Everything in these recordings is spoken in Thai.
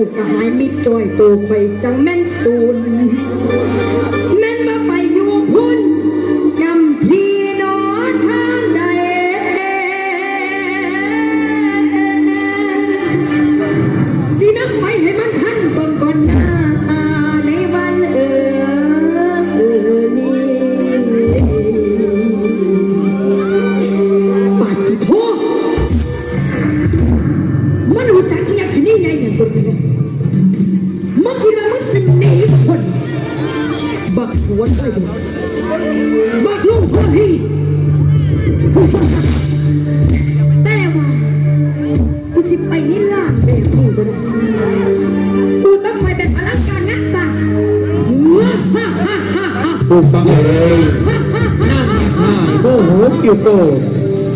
ลูกก็หายมิดจอยตัวไข่จังแม่นซูน บ่บักลูกคนนี้แต่ว่ากูสิไปนี่ล่างแบบนี้ก็ได้กูต้องไปเป็นอลังการงักษาฮ่าฮ่าฮ่าฮ่าผู้ฟังเอ่ยนั่นหายโมโหกิวโก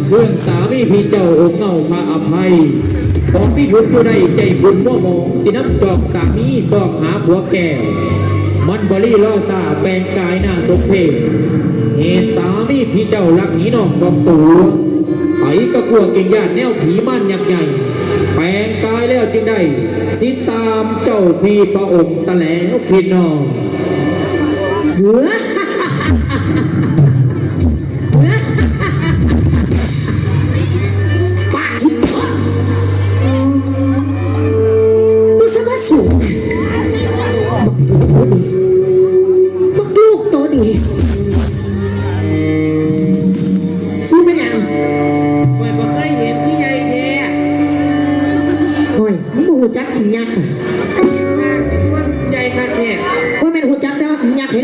เรื่องสามีพี่เจ้าโองเงามาอภัยของพี่ยุทธอยู่ในใจบุญโมโมสินับจอกสามีสอบหาผัวแก่ มันบรีล่อซาแปลงกายหน้าสมเพชเหตุสามีที่เจ้ารักหนีนอกกองตูไขกระกลัวเก่งญาติแนวผีมันยักษ์ใหญ่ แปลงกายแล้วจึงได้ สิตามเจ้าพี่พระองค์แสลงพี่น้องเหือ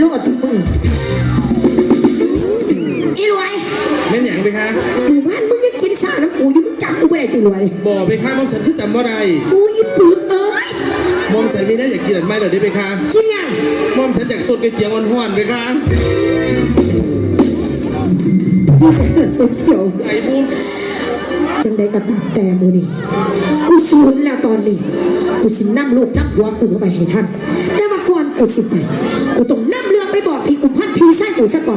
ว่ายักษ์ให้โลดถึงมึงอีรวยแม่นหยังไปคะหมู่บ้านมึงยังกินซ่าน้ำกูอยู่มึงจับกูไม่ได้ตีรวยบ่ไปค่ะมอมฉันคือจำบ่ได้กูอีปึกเอ้ยมอมฉันมีได้อยากกินอันไม่เหรอได้ไปคะกินยังมอมฉันอยากสดก๋วยเตี๋ยวอ่อนๆไปคะมีเสือก๋วยเตี๋ยวไอ้บุ้มจังได้กระตับแต่มือนี่กูสูนแล้วตอนนี้ กูสินั่ลูกนับหัวกูเข้าไปให้ท่านแต่ว่าก่อนกูสิไปกูต้องนั่เรื่อง ไปบอ